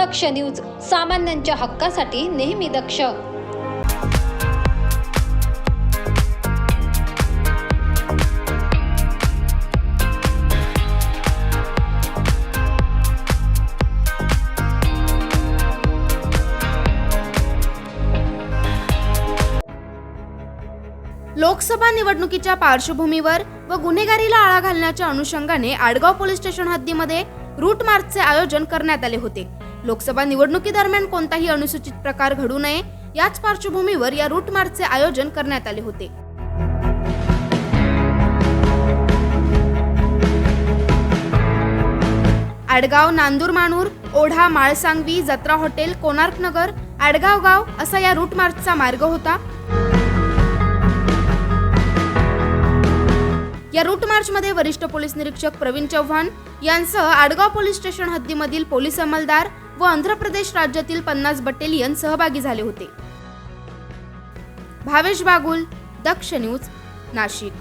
दक्ष news सामान्यांच्या हक्कासाठी नेहमी दक्ष. लोकसभा निवडणुकीच्या पार्श्वभूमीवर व गुन्हेगारीला आळा घालण्याच्या अनुषंगाने आडगाव पोलीस स्टेशन हद्दीमध्ये रूट मार्चचे आयोजन करण्यात आले होते. लोकसभा निवडणुकीदरम्यान कोणताही अनुसूचित प्रकार घडू नये याच पार्श्वभूमीवर या रूट मार्चचे आयोजन करण्यात आले होते. आडगाव नांदूर माणूर ओढा माळसांगवी जत्रा हॉटेल कोणार्क नगर आडगाव गाव असा या रूट मार्चचा मार्ग होता. या रूट मार्चमध्ये वरिष्ठ पोलीस निरीक्षक प्रवीण चव्हाण यांसह आडगाव पोलीस स्टेशन हद्दीमधील पोलीस अंमलदार व आंध्र प्रदेश राज्यातील पन्नास बटालियन सहभागी झाले होते. भावेश बागुल दक्ष न्यूज नाशिक.